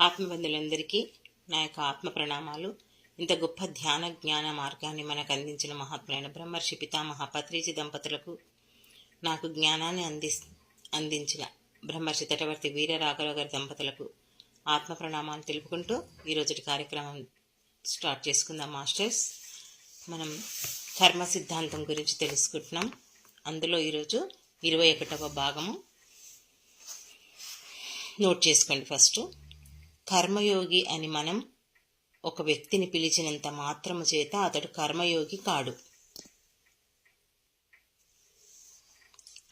ఆత్మబంధులందరికీ నా యొక్క ఆత్మ ప్రణామాలు. ఇంత గొప్ప ధ్యాన జ్ఞాన మార్గాన్ని మనకు అందించిన మహాత్ములైన బ్రహ్మర్షి పితామహ పత్రిజీ దంపతులకు నాకు జ్ఞానాన్ని అంది అందించిన బ్రహ్మర్షి తటవర్తి వీర రాఘవ గారి దంపతులకు ఆత్మ ప్రణామాలు తెలుపుకుంటూ ఈరోజుటి కార్యక్రమం స్టార్ట్ చేసుకుందాం మాస్టర్స్. మనం కర్మ సిద్ధాంతం గురించి తెలుసుకుంటున్నాం. అందులో ఈరోజు ఇరవై ఒకటవ భాగము. నోట్ చేసుకోండి ఫస్ట్. కర్మయోగి అని మనం ఒక వ్యక్తిని పిలిచినంత మాత్రము చేత అతడు కర్మయోగి కాడు.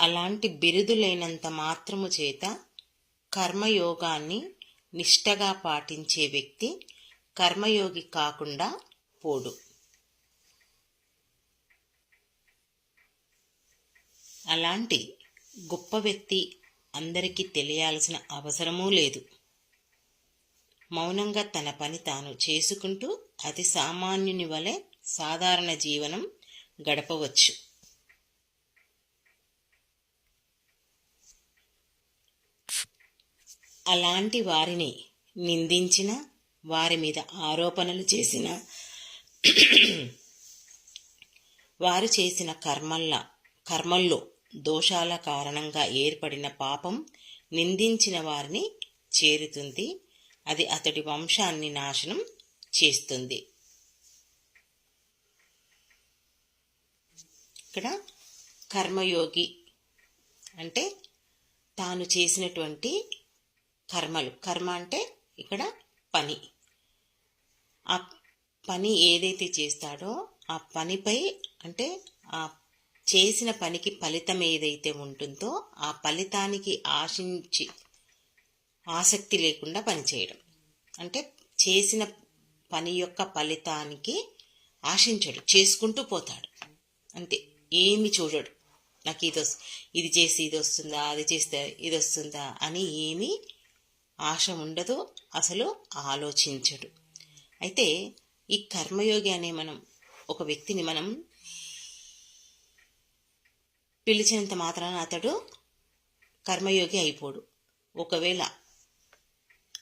అలాంటి బిరుదులైనంత మాత్రము చేత కర్మయోగాన్ని నిష్టగా పాటించే వ్యక్తి కర్మయోగి కాకుండా పోడు. అలాంటి గొప్ప వ్యక్తి అందరికీ తెలియాల్సిన అవసరమూ లేదు. మౌనంగా తన పని తాను చేసుకుంటూ అతి సామాన్యుని వలె సాధారణ జీవనం గడపవచ్చు. అలాంటి వారిని నిందించిన వారి మీద ఆరోపణలు చేసిన వారు చేసిన కర్మల్ల కర్మల్లో దోషాల కారణంగా ఏర్పడిన పాపం నిందించిన వారిని చేరుతుంది. అది అతడి వంశాన్ని నాశనం చేస్తుంది. ఇక్కడ కర్మయోగి అంటే తాను చేసినటువంటి కర్మలు. కర్మ అంటే ఇక్కడ పని. ఆ పని ఏదైతే చేస్తాడో ఆ పనిపై అంటే ఆ చేసిన పనికి ఫలితం ఏదైతే ఉంటుందో ఆ ఫలితానికి ఆశించి ఆసక్తి లేకుండా పనిచేయడం. అంటే చేసిన పని యొక్క ఫలితానికి ఆశించడు చేసుకుంటూ పోతాడు. అంతే. ఏమి చూడడు. నాకు ఇది వస్తు ఇది చేసి ఇది వస్తుందా అది చేస్తే ఇది వస్తుందా అని ఏమీ ఆశ ఉండదు అసలు ఆలోచించడు. అయితే ఈ కర్మయోగి అనే మనం ఒక వ్యక్తిని మనం పిలిచినంత మాత్రాన అతడు కర్మయోగి అయిపోడు. ఒకవేళ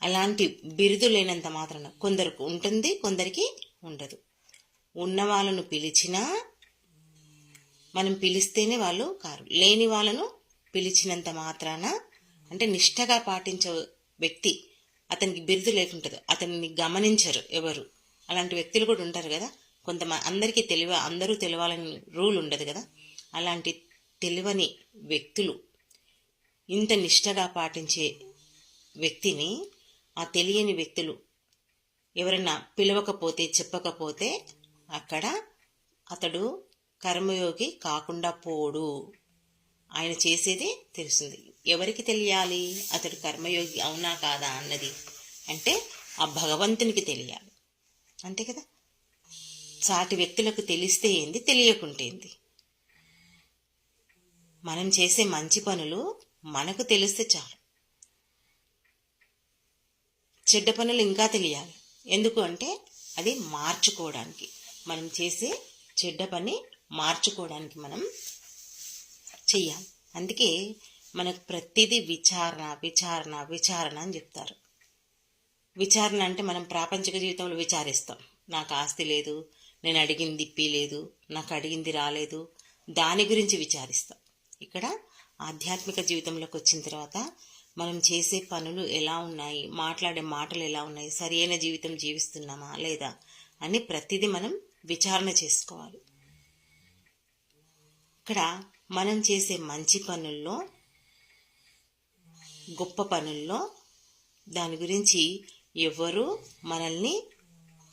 అలాంటి బిరుదు లేనంత మాత్రాన కొందరికి ఉంటుంది కొందరికి ఉండదు. ఉన్న వాళ్ళను పిలిచినా మనం పిలిస్తేనే వాళ్ళు కారు. లేని వాళ్ళను పిలిచినంత మాత్రాన అంటే నిష్టగా పాటించే వ్యక్తి అతనికి బిరుదు లేకుంటుంది. అతన్ని గమనించరు ఎవరు. అలాంటి వ్యక్తులు కూడా ఉంటారు కదా. కొంతమంది అందరికీ తెలివ అందరూ తెలియాలని రూల్ ఉండదు కదా. అలాంటి తెలివని వ్యక్తులు ఇంత నిష్టగా పాటించే వ్యక్తిని ఆ తెలియని వ్యక్తులు ఎవరైనా పిలవకపోతే చెప్పకపోతే అక్కడ అతడు కర్మయోగి కాకుండా పోడు. ఆయన చేసేది తెలుస్తుంది. ఎవరికి తెలియాలి? అతడు కర్మయోగి అవునా కాదా అన్నది. అంటే ఆ భగవంతునికి తెలియాలి. అంతే కదా? సాటి వ్యక్తులకు తెలిస్తే ఏంది? తెలియకుంటే ఏంది? మనం చేసే మంచి పనులు మనకు తెలిస్తే చాలు. చెడ్డ పనులు ఇంకా తెలియాలి. ఎందుకు అంటే అది మార్చుకోవడానికి. మనం చేసే చెడ్డ పని మార్చుకోవడానికి మనం చెయ్యాలి. అందుకే మనకు ప్రతిదీ విచారణ విచారణ విచారణ అని చెప్తారు. విచారణ అంటే మనం ప్రాపంచిక జీవితంలో విచారిస్తాం. నాకు ఆస్తి లేదు నేను అడిగింది ఇప్పి లేదు నాకు అడిగింది రాలేదు. దాని గురించి విచారిస్తాం. ఇక్కడ ఆధ్యాత్మిక జీవితంలోకి వచ్చిన తర్వాత మనం చేసే పనులు ఎలా ఉన్నాయి? మాట్లాడే మాటలు ఎలా ఉన్నాయి? సరైన జీవితం జీవిస్తున్నామా? లేదా? అని ప్రతిదీ మనం విచారణ చేసుకోవాలి. ఇక్కడ మనం చేసే మంచి పనుల్లో గొప్ప పనుల్లో దాని గురించి ఎవరు మనల్ని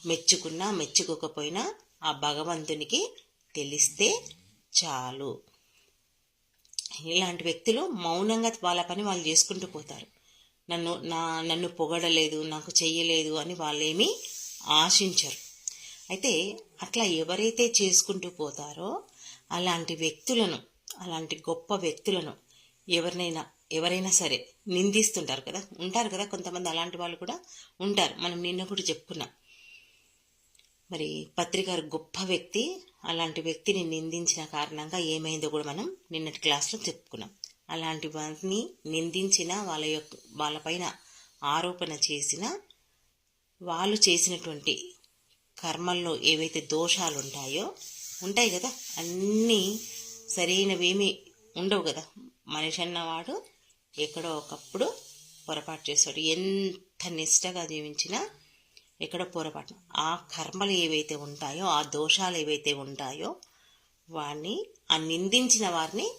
మెచ్చుకున్నా మెచ్చుకోకపోయినా ఆ భగవంతునికి తెలిస్తే చాలు. ఇలాంటి వ్యక్తులు మౌనంగా వాళ్ళ పని వాళ్ళు చేసుకుంటూ పోతారు. నన్ను నా నన్ను పొగడలేదు నాకు చెయ్యలేదు అని వాళ్ళేమీ ఆశించరు. అయితే అట్లా ఎవరైతే చేసుకుంటూ పోతారో అలాంటి వ్యక్తులను అలాంటి గొప్ప వ్యక్తులను ఎవరినైనా ఎవరైనా సరే నిందిస్తుంటారు కదా. ఉంటారు కదా కొంతమంది అలాంటి వాళ్ళు కూడా ఉంటారు. మనం నిన్న కూడా చెప్పుకున్నాం. మరి పత్రికారు గొప్ప వ్యక్తి. అలాంటి వ్యక్తిని నిందించిన కారణంగా ఏమైందో కూడా మనం నిన్నటి క్లాస్లో చెప్పుకున్నాం. అలాంటి వారిని నిందించిన వాళ్ళ యొక్క వాళ్ళపైన ఆరోపణ చేసిన వాళ్ళు చేసినటువంటి కర్మల్లో ఏవైతే దోషాలు ఉంటాయో ఉంటాయి కదా? అన్నీ సరైనవేమీ ఉండవు కదా? మనిషి అన్నవాడు ఎక్కడో ఒకప్పుడు పొరపాటు చేస్తాడు. ఎంత నిష్టగా జీవించినా ఎక్కడో పొరపాటు ఆ కర్మలు ఏవైతే ఉంటాయో ఆ దోషాలు ఏవైతే ఉంటాయో వాడిని ఆ నిందించిన వారిని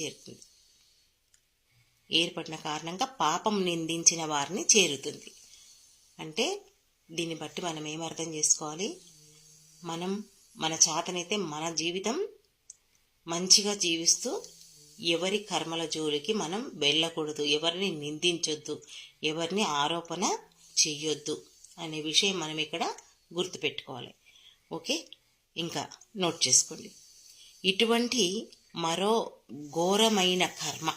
చేరుతుంది. ఏర్పడిన కారణంగా పాపం నిందించిన వారిని చేరుతుంది. అంటే దీన్ని బట్టి మనం ఏం అర్థం చేసుకోవాలి? మనం మన చేతనైతే మన జీవితం మంచిగా జీవిస్తూ ఎవరి కర్మల జోలికి మనం వెళ్ళకూడదు ఎవరిని నిందించొద్దు ఎవరిని ఆరోపణ చెయ్యొద్దు. అనే విషయం మనం ఇక్కడ గుర్తుపెట్టుకోవాలి. ఓకే? ఇంకా నోట్ చేసుకోండి. ఇటువంటి మరో ఘోరమైన కర్మ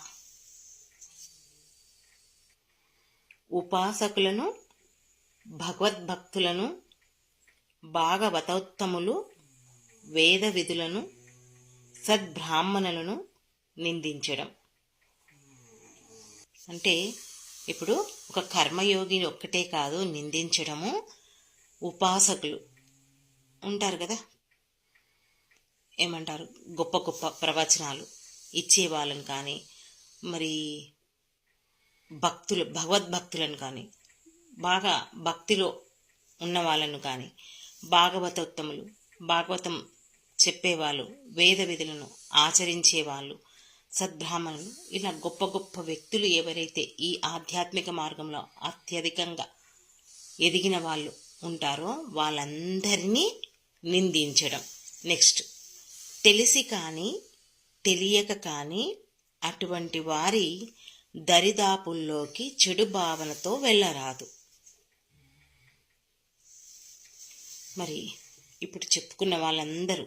ఉపాసకులను భగవద్భక్తులను భాగవతోత్తములు వేద విధులను సద్బ్రాహ్మణులను నిందించడం. అంటే ఇప్పుడు ఒక కర్మయోగి ఒక్కటే కాదు నిందించడము ఉపాసకులు. ఉంటారు కదా? ఏమంటారు? గొప్ప గొప్ప ప్రవచనాలు ఇచ్చే వాళ్ళని కానీ మరి భక్తులు భగవద్భక్తులను కానీ బాగా భక్తిలో ఉన్న వాళ్ళను కానీ భాగవతోత్తములు భాగవతం చెప్పేవాళ్ళు వేద విధులను ఆచరించేవాళ్ళు సద్బ్రాహ్మణులు ఇలా గొప్ప గొప్ప వ్యక్తులు ఎవరైతే ఈ ఆధ్యాత్మిక మార్గంలో అత్యధికంగా ఎదిగిన వాళ్ళు ఉంటారో వాళ్ళందరినీ నిందించడం. నెక్స్ట్ తెలిసి కానీ తెలియక కానీ అటువంటి వారి దరిదాపుల్లోకి చెడు భావనతో వెళ్ళరాదు. మరి ఇప్పుడు చెప్పుకున్న వాళ్ళందరూ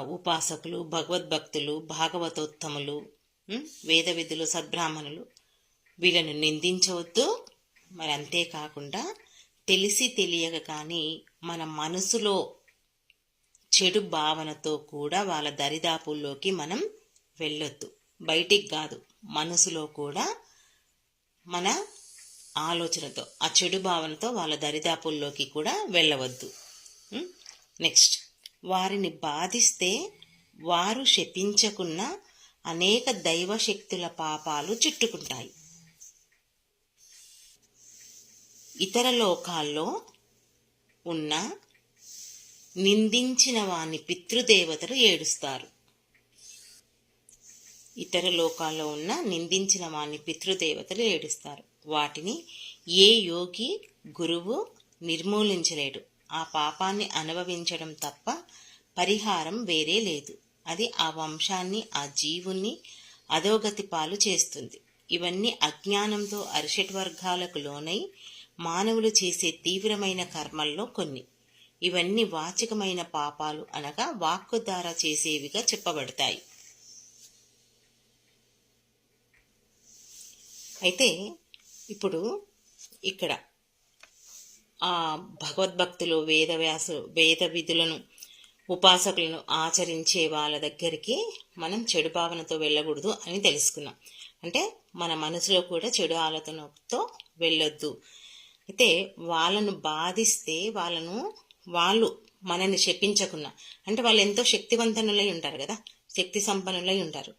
ఉపాసకులు భగవద్భక్తులు భాగవతోత్తములు వేదవిధులు వేద విధులు సద్బ్రాహ్మణులు వీళ్ళను నిందించవద్దు. మరి అంతేకాకుండా తెలిసి తెలియక కానీ మన మనసులో చెడు భావనతో కూడా వాళ్ళ దరిదాపుల్లోకి మనం వెళ్ళొద్దు. బయటికి కాదు మనసులో కూడా మన ఆలోచనతో ఆ చెడు భావనతో వాళ్ళ దరిదాపుల్లోకి కూడా వెళ్ళవద్దు. నెక్స్ట్. వారిని బాధిస్తే వారు శపించకున్న అనేక దైవశక్తుల పాపాలు చుట్టుకుంటాయి. ఇతర లోకాల్లో ఉన్న నిందించిన వాని పితృదేవతలు ఏడుస్తారు. ఇతర లోకాల్లో ఉన్న నిందించిన వాని పితృదేవతలు ఏడుస్తారు. వాటిని ఏ యోగి గురువు నిర్మూలించలేడు. ఆ పాపాన్ని అనుభవించడం తప్ప పరిహారం వేరే లేదు. అది ఆ వంశాన్ని ఆ జీవుణ్ణి అధోగతి పాలు చేస్తుంది. ఇవన్నీ అజ్ఞానంతో అరిషట్ వర్గాలకు లోనై మానవులు చేసే తీవ్రమైన కర్మల్లో కొన్ని. ఇవన్నీ వాచికమైన పాపాలు అనగా వాక్కు ద్వారా చేసేవిగా చెప్పబడతాయి. అయితే ఇప్పుడు ఇక్కడ ఆ భగవద్భక్తులు వేదవ్యాసు వేద విధులను ఉపాసకులను ఆచరించే వాళ్ళ దగ్గరికి మనం చెడు భావనతో వెళ్ళకూడదు అని తెలుసుకున్నాం. అంటే మన మనసులో కూడా చెడు ఆలోచనతో వెళ్ళొద్దు. అయితే వాళ్ళను బాధిస్తే వాళ్ళను వాళ్ళు మనల్ని శపించకున్నా అంటే వాళ్ళు ఎంతో శక్తివంతనులై ఉంటారు కదా శక్తి సంపన్నులై ఉంటారు.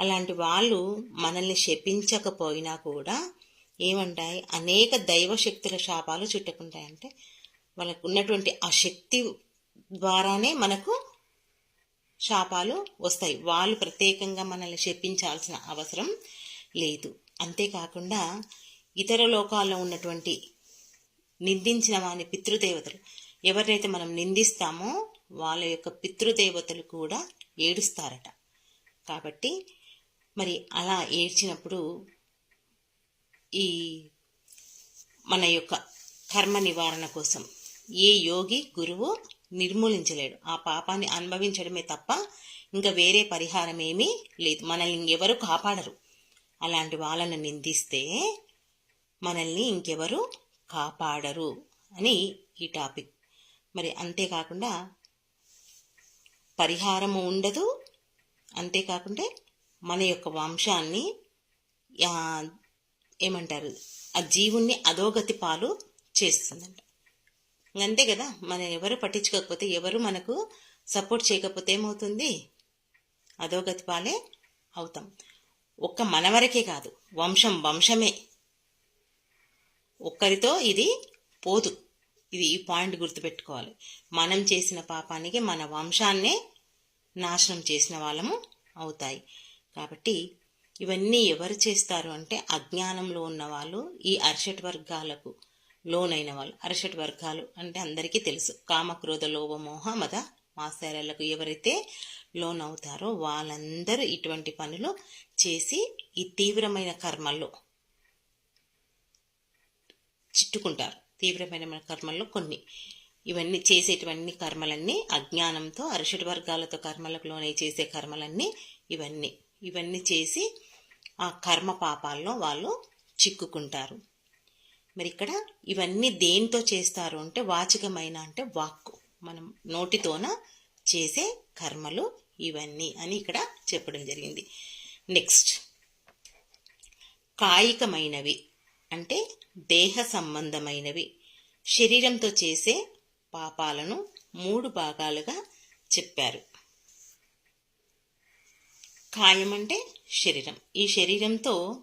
అలాంటి వాళ్ళు మనల్ని శపించకపోయినా కూడా ఏమంటాయి? అనేక దైవశక్తుల శాపాలు చుట్టుకుంటాయంటే వాళ్ళకు ఉన్నటువంటి ఆ శక్తి ద్వారానే మనకు శాపాలు వస్తాయి. వాళ్ళు ప్రత్యేకంగా మనల్ని శపించాల్సిన అవసరం లేదు. అంతేకాకుండా ఇతర లోకాల్లో ఉన్నటువంటి నిందించిన వాని పితృదేవతలు ఎవరినైతే మనం నిందిస్తామో వాళ్ళ యొక్క పితృదేవతలు కూడా ఏడుస్తారట. కాబట్టి మరి అలా ఏడ్చినప్పుడు ఈ మన యొక్క కర్మ నివారణ కోసం. ఏ యోగి గురువు నిర్మూలించలేడు. ఆ పాపాన్ని అనుభవించడమే తప్ప ఇంకా వేరే పరిహారం ఏమీ లేదు. మనల్ని ఇంకెవరు కాపాడరు. అలాంటి వాళ్ళను నిందిస్తే మనల్ని ఇంకెవరు కాపాడరు అని ఈ టాపిక్. మరి అంతేకాకుండా పరిహారము ఉండదు. అంతేకాకుండా మన యొక్క వంశాన్ని ఏమంటారు? ఆ జీవుణ్ణి అధోగతి పాలు చేస్తుందంట. అంతే కదా? మనం ఎవరు పట్టించుకోకపోతే ఎవరు మనకు సపోర్ట్ చేయకపోతే ఏమవుతుంది? అధోగతి పాలే అవుతాం. ఒక్క మన వరకే కాదు వంశం వంశమే. ఒక్కరితో ఇది పోదు. ఇది ఈ పాయింట్ గుర్తుపెట్టుకోవాలి. మనం చేసిన పాపానికి మన వంశాన్నే నాశనం చేసిన వాళ్ళము అవుతాయి. కాబట్టి ఇవన్నీ ఎవరు చేస్తారు అంటే అజ్ఞానంలో ఉన్న వాళ్ళు ఈ అర్షట్ వర్గాలకు లోనైన వాళ్ళు. అరషట్ వర్గాలు అంటే అందరికీ తెలుసు. కామక్రోధ లోభమోహ మద మాసారాలకు ఎవరైతే లోన్ అవుతారో వాళ్ళందరూ ఇటువంటి పనులు చేసి ఈ తీవ్రమైన కర్మల్లో చిట్టుకుంటారు. తీవ్రమైన కర్మల్లో కొన్ని. ఇవన్నీ చేసేటువంటి కర్మలన్నీ అజ్ఞానంతో అరిషడ్ వర్గాలతో కర్మలకు లోనే చేసే కర్మలన్నీ ఇవన్నీ. ఇవన్నీ చేసి ఆ కర్మ పాపాల్లో వాళ్ళు చిక్కుకుంటారు. మరి ఇక్కడ ఇవన్నీ దేంతో చేస్తారు అంటే వాచికమైన అంటే వాక్కు. మనం నోటితోన చేసే కర్మలు ఇవన్నీ అని ఇక్కడ చెప్పడం జరిగింది. నెక్స్ట్ కాయికమైనవి అంటే దేహ సంబంధమైనవి. శరీరంతో చేసే పాపాలను మూడు భాగాలుగా చెప్పారు. కాయం అంటే శరీరం. ఈ శరీరంతో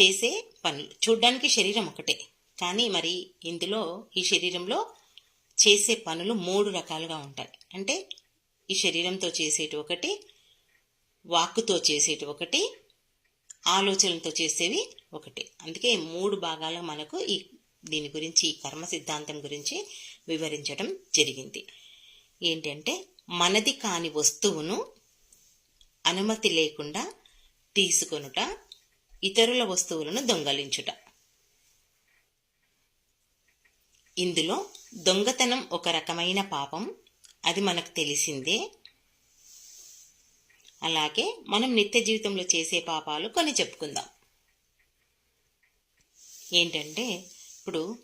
చేసే పనులు. చూడ్డానికి శరీరం ఒకటే. కానీ మరి ఇందులో ఈ శరీరంలో చేసే పనులు మూడు రకాలుగా ఉంటాయి. అంటే ఈ శరీరంతో చేసేటి ఒకటి వాక్కుతో చేసేటి ఒకటి ఆలోచనలతో చేసేవి ఒకటి. అందుకే మూడు భాగాలు మనకు ఈ దీని గురించి ఈ కర్మ సిద్ధాంతం గురించి వివరించడం జరిగింది. ఏంటంటే మనది కాని వస్తువును అనుమతి లేకుండా తీసుకొనుట ఇతరుల వస్తువులను దొంగలించుట. ఇందులో దొంగతనం ఒక రకమైన పాపం. అది మనకు తెలిసిందే. అలాగే మనం నిత్య జీవితంలో చేసే పాపాలు కొన్ని చెప్పుకుందాం. ఏంటంటే ఇప్పుడు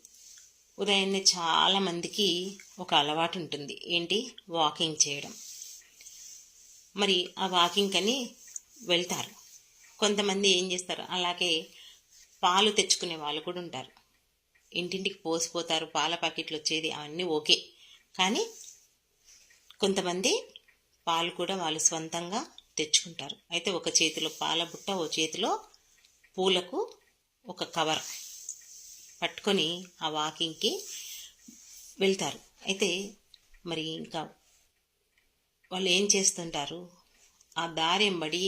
ఉదయాన్నే చాలా మందికి ఒక అలవాటు ఉంటుంది. ఏంటి? వాకింగ్ చేయడం. మరి ఆ వాకింగ్ అని వెళ్తారు. కొంతమంది ఏం చేస్తారు? అలాగే పాలు తెచ్చుకునే వాళ్ళు కూడా ఉంటారు. ఇంటింటికి పోసిపోతారు పాల ప్యాకెట్లు వచ్చేది అవన్నీ ఓకే. కానీ కొంతమంది పాలు కూడా వాళ్ళు స్వంతంగా తెచ్చుకుంటారు. అయితే ఒక చేతిలో పాల బుట్ట ఓ చేతిలో పూలకు ఒక కవర్ పట్టుకొని ఆ వాకింగ్కి వెళ్తారు. అయితే మరి ఇంకా వాళ్ళు ఏం చేస్తుంటారు? ఆ దారి ఎంబడి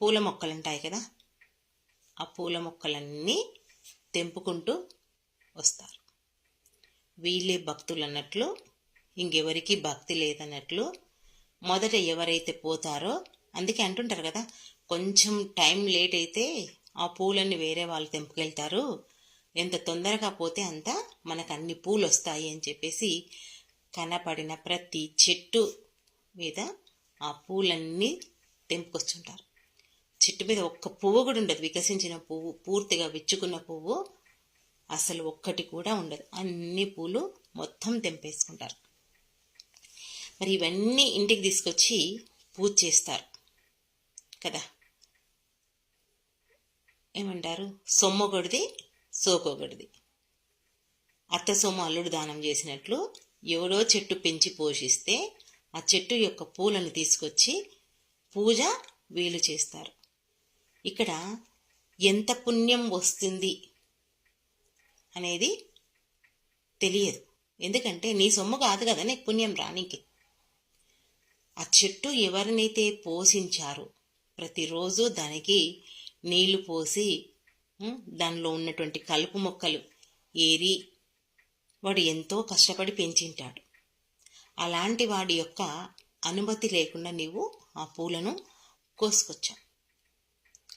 పూల మొక్కలు ఉంటాయి కదా? ఆ పూల మొక్కలన్నీ తెంపుకుంటూ వస్తారు. వీళ్ళే భక్తులు అన్నట్లు ఇంకెవరికి భక్తి లేదన్నట్లు మొదట ఎవరైతే పోతారో అందుకే అంటుంటారు కదా కొంచెం టైం లేట్ అయితే ఆ పూలన్నీ వేరే వాళ్ళు తెంపుకెళ్తారు. ఎంత తొందరగా పోతే అంత మనకు అన్ని పూలు వస్తాయి అని చెప్పేసి కనపడిన ప్రతి చెట్టు మీద ఆ పూలన్నీ తెంపుకొస్తుంటారు. చెట్టు మీద ఒక్క పువ్వు కూడా ఉండదు. వికసించిన పువ్వు పూర్తిగా విచ్చుకున్న పువ్వు అసలు ఒక్కటి కూడా ఉండదు. అన్ని పూలు మొత్తం తెంపేసుకుంటారు. మరి ఇవన్నీ ఇంటికి తీసుకొచ్చి పూజ చేస్తారు. కదా? ఏమంటారు? సొమ్మొకటిది సోకొకటిది అత్త సొమ్ము అల్లుడు దానం చేసినట్లు ఎవడో చెట్టు పెంచి పోషిస్తే ఆ చెట్టు యొక్క పూలను తీసుకొచ్చి పూజ వీలు చేస్తారు. ఇక్కడ ఎంత పుణ్యం వస్తుంది అనేది తెలియదు. ఎందుకంటే నీ సొమ్ము కాదు కదా నీకు పుణ్యం రానికి ఆ చెట్టు ఎవరినైతే పోషించారో ప్రతిరోజు దానికి నీళ్ళు పోసి దానిలో ఉన్నటువంటి కలుపు మొక్కలు ఏరి వాడు ఎంతో కష్టపడి పెంచింటాడు. అలాంటి వాడి యొక్క అనుమతి లేకుండా నీవు ఆ పూలను కోసుకొచ్చావు.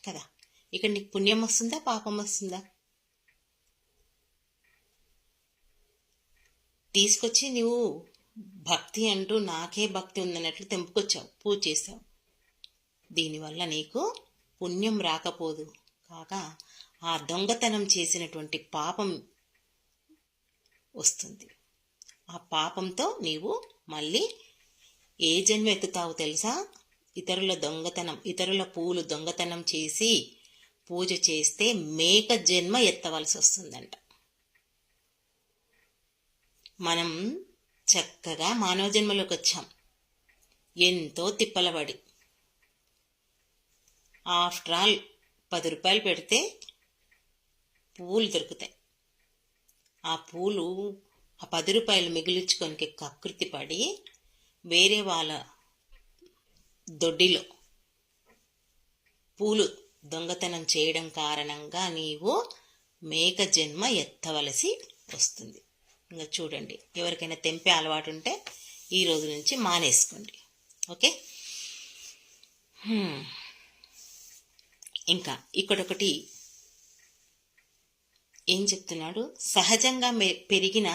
కదా? ఇక్కడ నీకు పుణ్యం వస్తుందా పాపం వస్తుందా? తీసుకొచ్చి నువ్వు భక్తి అంటూ నాకే భక్తి ఉందన్నట్లు తెంపుకొచ్చావు పూజ చేసావు దీనివల్ల నీకు పుణ్యం రాకపోదు. కాగా ఆ దొంగతనం చేసినటువంటి పాపం వస్తుంది. ఆ పాపంతో నీవు మళ్ళీ ఏ జన్మ ఎత్తుతావు తెలుసా? ఇతరుల దొంగతనం ఇతరుల పూలు దొంగతనం చేసి పూజ చేస్తే మేక జన్మ ఎత్తవలసి వస్తుందంట. మనం చక్కగా మానవ జన్మలోకి వచ్చాం. ఎంతో తిప్పలబడి. ఆఫ్టర్ ఆల్ పది రూపాయలు పెడితే పూలు దొరుకుతాయి. ఆ పూలు ఆ పది రూపాయలు మిగిలించుకొని కకృతి పడి వేరే వాళ్ళ దొడ్డిలో పూలు దొంగతనం చేయడం కారణంగా నీవు మేక జన్మ ఎత్తవలసి వస్తుంది. ఇంకా చూడండి ఎవరికైనా తెంపే అలవాటు ఉంటే ఈ రోజు నుంచి మానేసుకోండి. ఓకే? ఇంకా ఇక్కడొకటి ఏం చెప్తున్నాడు? సహజంగా పెరిగిన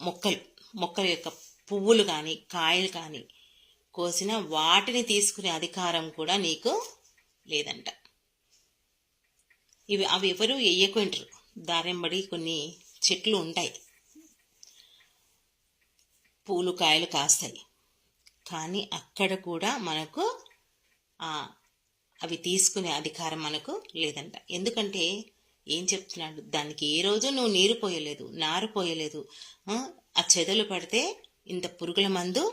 మొక్కలు మొక్కల యొక్క పువ్వులు కానీ కాయలు కానీ కోసిన వాటిని తీసుకునే అధికారం కూడా నీకు లేదంట. ఇవి అవి ఎవరు వేయకుంటారు దారెంబడి కొన్ని చెట్లు ఉంటాయి. పూలు కాయలు కాస్తాయి. కానీ అక్కడ కూడా మనకు అవి తీసుకునే అధికారం మనకు లేదంట. ఎందుకంటే ఏం చెప్తున్నాడు? దానికి ఏ రోజు నువ్వు నీరు పోయలేదు నారు పోయలేదు. ఆ, చెదలు పడితే ఇంత పురుగుల మందు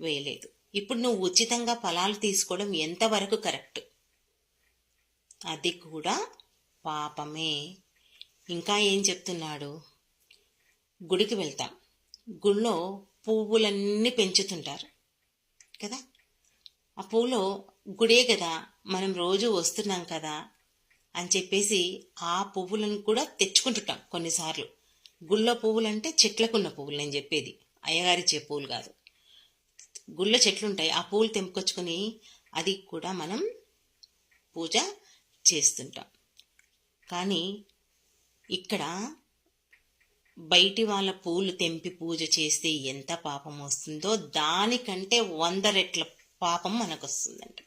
వేయలేదు. ఇప్పుడు నువ్వు ఉచితంగా ఫలాలు తీసుకోవడం ఎంతవరకు కరెక్ట్? అది కూడా పాపమే. ఇంకా ఏం చెప్తున్నాడు? గుడికి వెళ్తాం. గుళ్ళో పువ్వులన్నీ పెంచుతుంటారు. కదా? ఆ పువ్వులో గుడే కదా? మనం రోజు వస్తున్నాం కదా? అని చెప్పేసి ఆ పువ్వులను కూడా తెచ్చుకుంటుంటాం కొన్నిసార్లు. గుళ్ళ పువ్వులంటే చెట్లకున్న పువ్వులు నేను చెప్పేది. అయ్యగారిచ్చే పువ్వులు కాదు. గుళ్ళ చెట్లు ఉంటాయి ఆ పువ్వులు తెంపుకొచ్చుకొని అది కూడా మనం పూజ చేస్తుంటాం. కానీ ఇక్కడ బయటి వాళ్ళ పూలు తెంపి పూజ చేస్తే ఎంత పాపం వస్తుందో దానికంటే వంద రెట్ల పాపం మనకు వస్తుందంట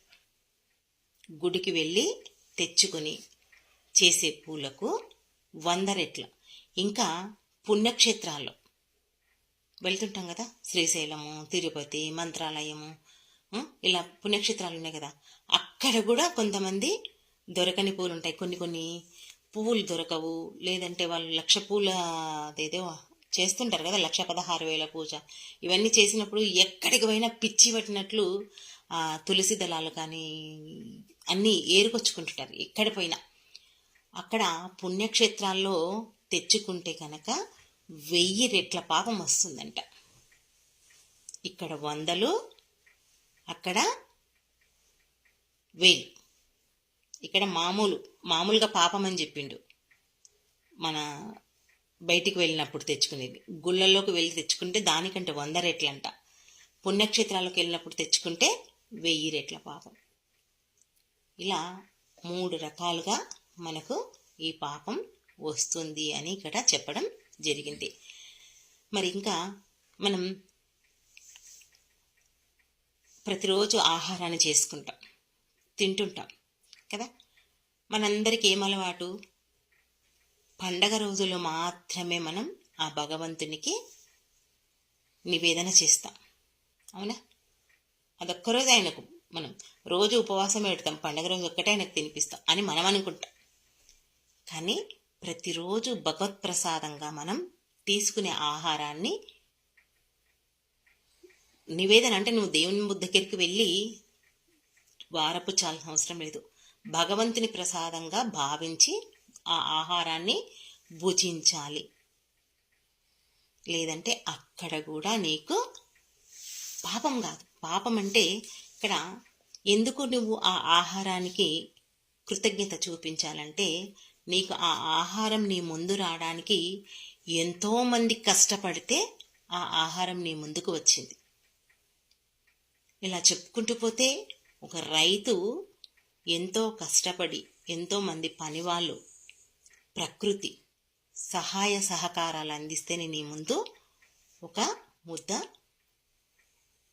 గుడికి వెళ్ళి తెచ్చుకొని చేసే పూలకు వంద రెట్ల. ఇంకా పుణ్యక్షేత్రాల్లో. వెళ్తుంటాం కదా? శ్రీశైలము తిరుపతి మంత్రాలయము ఇలా పుణ్యక్షేత్రాలు ఉన్నాయి కదా? అక్కడ కూడా కొంతమంది దొరకని పూలు ఉంటాయి కొన్ని కొన్ని పువ్వులు దొరకవు. లేదంటే వాళ్ళు లక్ష పూల అదేదో చేస్తుంటారు కదా? లక్ష పదహారు వేల పూజ. ఇవన్నీ చేసినప్పుడు ఎక్కడికి పోయినా పిచ్చి పట్టినట్లు తులసి దళాలు కానీ అన్నీ ఏరుకొచ్చుకుంటుంటారు. ఎక్కడ పోయినా. అక్కడ పుణ్యక్షేత్రాల్లో తెచ్చుకుంటే కనుక వెయ్యి రెట్ల పాపం వస్తుందంట. ఇక్కడ వందలు అక్కడ వెయ్యి. ఇక్కడ మామూలు మామూలుగా పాపం అని చెప్పిండు. మన బయటికి వెళ్ళినప్పుడు తెచ్చుకునేది. గుళ్ళల్లోకి వెళ్ళి తెచ్చుకుంటే దానికంటే వంద రెట్లంట. పుణ్యక్షేత్రాలకు వెళ్ళినప్పుడు తెచ్చుకుంటే వెయ్యి రెట్ల పాపం. ఇలా మూడు రకాలుగా మనకు ఈ పాపం వస్తుంది అని ఇక్కడ చెప్పడం జరిగింది. మరి ఇంకా మనం ప్రతిరోజు ఆహారాన్ని చేసుకుంటాం తింటుంటాం కదా? మనందరికీ ఏం అలవాటు? పండగ రోజుల్లో మాత్రమే మనం ఆ భగవంతునికి నివేదన చేస్తాం. అవునా? అదొక్కరోజు ఆయనకు మనం రోజు ఉపవాసం పెడతాం పండగ రోజు ఒక్కటే ఆయనకు తినిపిస్తాం అని మనం అనుకుంటాం. కానీ ప్రతిరోజు భగవత్ ప్రసాదంగా మనం తీసుకునే ఆహారాన్ని నివేదన అంటే నువ్వు దేవుని దగ్గరికి వెళ్ళి వారపు చాలా అవసరం లేదు. భగవంతుని ప్రసాదంగా భావించి ఆ ఆహారాన్ని భుజించాలి. లేదంటే అక్కడ కూడా నీకు పాపం కాదు. పాపం అంటే ఇక్కడ ఎందుకు నువ్వు ఆ ఆహారానికి కృతజ్ఞత చూపించాలంటే నీకు ఆ ఆహారం నీ ముందు రావడానికి ఎంతోమంది కష్టపడితే ఆ ఆహారం నీ ముందుకు వచ్చింది. ఇలా చెప్పుకుంటూ పోతే ఒక రైతు ఎంతో కష్టపడి ఎంతోమంది పనివాళ్ళు ప్రకృతి సహాయ సహకారాలు అందిస్తేనే నీ ముందు ఒక ముద్ద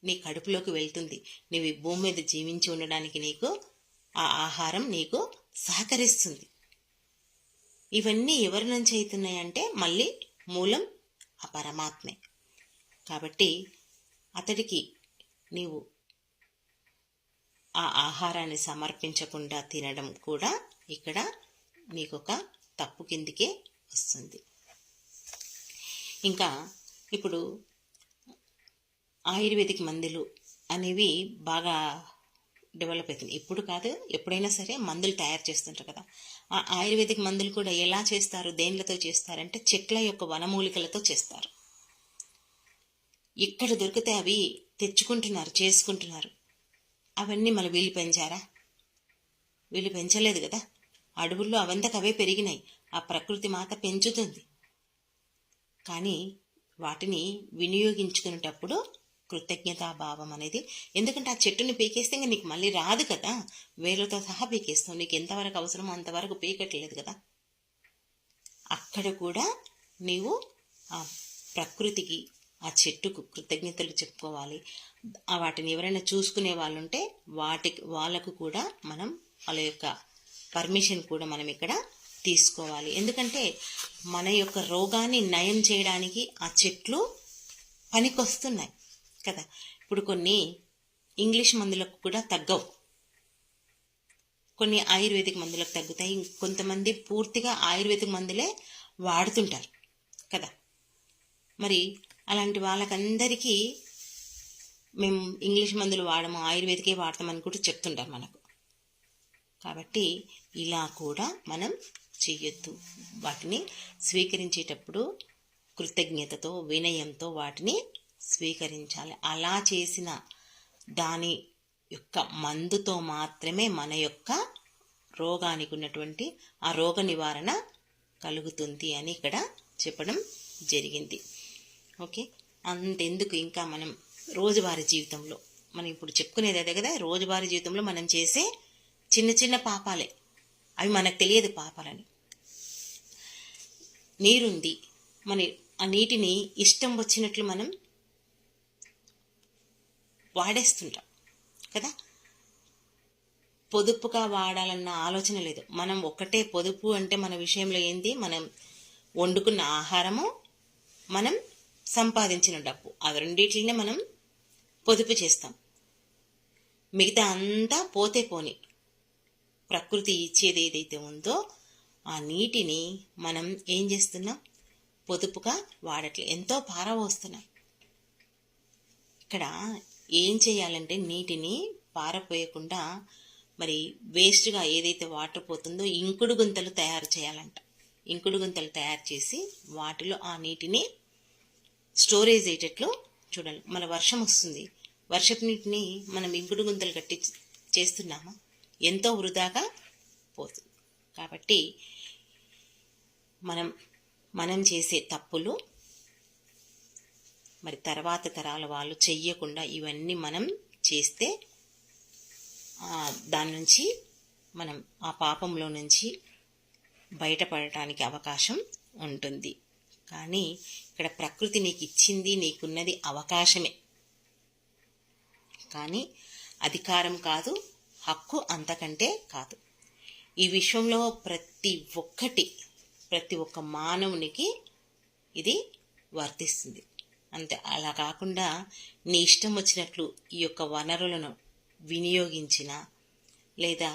నీ కడుపులోకి వెళ్తుంది. నీవు భూమి మీద జీవించి ఉండడానికి నీకు ఆ ఆహారం నీకు సహకరిస్తుంది. ఇవన్నీ ఎవరి నుంచి అవుతున్నాయంటే మళ్ళీ మూలం ఆ పరమాత్మే. కాబట్టి అతడికి నీవు ఆ ఆహారాన్ని సమర్పించకుండా తినడం కూడా ఇక్కడ మీకు ఒక తప్పు కిందికే వస్తుంది. ఇంకా ఇప్పుడు ఆయుర్వేదిక్ మందులు అనేవి బాగా డెవలప్ అవుతుంది. ఇప్పుడు కాదు ఎప్పుడైనా సరే మందులు తయారు చేస్తుంటారు కదా. ఆ ఆయుర్వేదిక్ మందులు కూడా ఎలా చేస్తారు దేనిలతో చేస్తారంటే చెట్ల యొక్క వనమూలికలతో చేస్తారు. ఇక్కడ దొరికితే అవి తెచ్చుకుంటున్నారు చేసుకుంటున్నారు. అవన్నీ మన వీళ్ళు పెంచారా? వీళ్ళు పెంచలేదు కదా. అడవుల్లో అవంతకు అవే పెరిగినాయి. ఆ ప్రకృతి మాత పెంచుతుంది. కానీ వాటిని వినియోగించుకునేటప్పుడు కృతజ్ఞతాభావం అనేది ఎందుకంటే ఆ చెట్టుని పీకేస్తే ఇంకా నీకు మళ్ళీ రాదు కదా. వేలతో సహా పీకేస్తావు. నీకు ఎంతవరకు అవసరమో అంతవరకు పీకట్లేదు కదా. అక్కడ కూడా నీవు ఆ ప్రకృతికి ఆ చెట్టుకు కృతజ్ఞతలు చెప్పుకోవాలి. ఆ వాటిని ఎవరైనా చూసుకునే వాళ్ళు ఉంటే వాటికి వాళ్ళకు కూడా మనం వాళ్ళ యొక్క పర్మిషన్ కూడా మనం ఇక్కడ తీసుకోవాలి. ఎందుకంటే మన యొక్క రోగాన్ని నయం చేయడానికి ఆ చెట్లు పనికొస్తున్నాయి. కదా? ఇప్పుడు కొన్ని ఇంగ్లీష్ మందులకు కూడా తగ్గవు. కొన్ని ఆయుర్వేదిక్ మందులకు తగ్గుతాయి. కొంతమంది పూర్తిగా ఆయుర్వేదిక్ మందులే వాడుతుంటారు. కదా? మరి అలాంటి వాళ్ళకందరికీ మేము ఇంగ్లీష్ మందులు వాడము ఆయుర్వేదికే వాడతామని కూడా చెప్తుంటారు మనకు. కాబట్టి ఇలా కూడా మనం చెయ్యొద్దు. వాటిని స్వీకరించేటప్పుడు కృతజ్ఞతతో వినయంతో వాటిని స్వీకరించాలి. అలా చేసిన దాని యొక్క మందుతో మాత్రమే మన యొక్క రోగానికి ఉన్నటువంటి ఆ రోగ నివారణ కలుగుతుంది అని ఇక్కడ చెప్పడం జరిగింది. ఓకే? అంతెందుకు ఇంకా మనం రోజువారీ జీవితంలో మనం ఇప్పుడు చెప్పుకునేది అదే కదా రోజువారీ జీవితంలో మనం చేసే చిన్న చిన్న పాపాలే. అవి మనకు తెలియదు పాపాలని. నీరుంది మన ఆ నీటిని ఇష్టం వచ్చినట్లు మనం వాడేస్తుంటాం. కదా? పొదుపుగా వాడాలన్న ఆలోచన లేదు. మనం ఒకటే పొదుపు అంటే మన విషయంలో ఏంది? మనం వండుకున్న ఆహారము మనం సంపాదించిన డబ్బు. అవి రెండింటినే మనం పొదుపు చేస్తాం. మిగతా అంతా పోతే పోని ప్రకృతి ఇచ్చేది ఏదైతే ఉందో ఆ నీటిని మనం ఏం చేస్తున్నాం? పొదుపుగా వాడట్లే. ఎంతో పారవోస్తున్నాం ఇక్కడ ఏం చేయాలంటే నీటిని పారపోయకుండా మరి వేస్ట్గా ఏదైతే వాటర్ పోతుందో ఇంకుడు గుంతలు తయారు చేయాలంట. ఇంకుడు గుంతలు తయారు చేసి వాటిలో ఆ నీటిని స్టోరేజ్ అయ్యేటట్లు చూడాలి. మన వర్షం వస్తుంది. వర్షపు నీటిని మనం ఇంకుడు గుంతలు కట్టి చేస్తున్నామా? ఎంతో వృధాగా పోతుంది. కాబట్టి మనం మనం చేసే తప్పులు మరి తర్వాత తరాల వాళ్ళు చెయ్యకుండా ఇవన్నీ మనం చేస్తే దాని నుంచి మనం ఆ పాపంలో నుంచి బయటపడటానికి అవకాశం ఉంటుంది. కానీ ఇక్కడ ప్రకృతి నీకు ఇచ్చింది నీకున్నది అవకాశమే. కానీ అధికారం కాదు హక్కు అంతకంటే కాదు. ఈ విశ్వంలో ప్రతి ఒక్కటి ప్రతి ఒక్క మానవునికి ఇది వర్తిస్తుంది. అంతే. అలా కాకుండా నీ ఇష్టం వచ్చినట్లు ఈ యొక్క వనరులను వినియోగించిన లేదా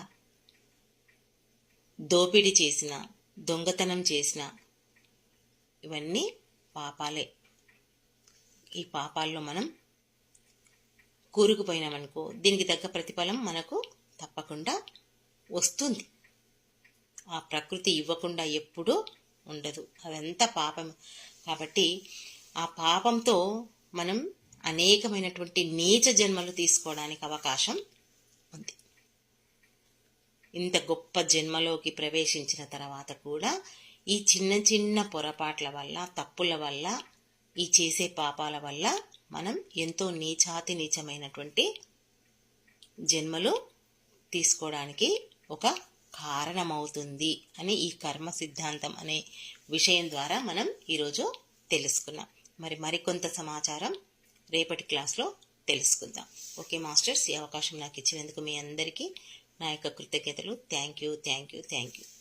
దోపిడీ చేసిన దొంగతనం చేసిన ఇవన్నీ పాపాలే. ఈ పాపాల్లో మనం కూరుకుపోయినామనుకో దీనికి తగ్గ ప్రతిఫలం మనకు తప్పకుండా వస్తుంది. ఆ ప్రకృతి ఇవ్వకుండా ఎప్పుడూ ఉండదు. అదంతా పాపం కాబట్టి ఆ పాపంతో మనం అనేకమైనటువంటి నీచ జన్మలు తీసుకోవడానికి అవకాశం ఉంది. ఇంత గొప్ప జన్మలోకి ప్రవేశించిన తర్వాత కూడా ఈ చిన్న చిన్న పొరపాట్ల వల్ల తప్పుల వల్ల ఈ చేసే పాపాల వల్ల మనం ఎంతో నీచాతి నీచమైనటువంటి జన్మలు తీసుకోవడానికి ఒక కారణమవుతుంది అని ఈ కర్మ సిద్ధాంతం అనే విషయం ద్వారా మనం ఈరోజు తెలుసుకున్నాం. మరి మరికొంత సమాచారం రేపటి క్లాస్లో తెలుసుకుందాం. ఓకే మాస్టర్స్ ఈ అవకాశం నాకు ఇచ్చినందుకు మీ అందరికీ నా యొక్క కృతజ్ఞతలు. Thank you thank you thank you.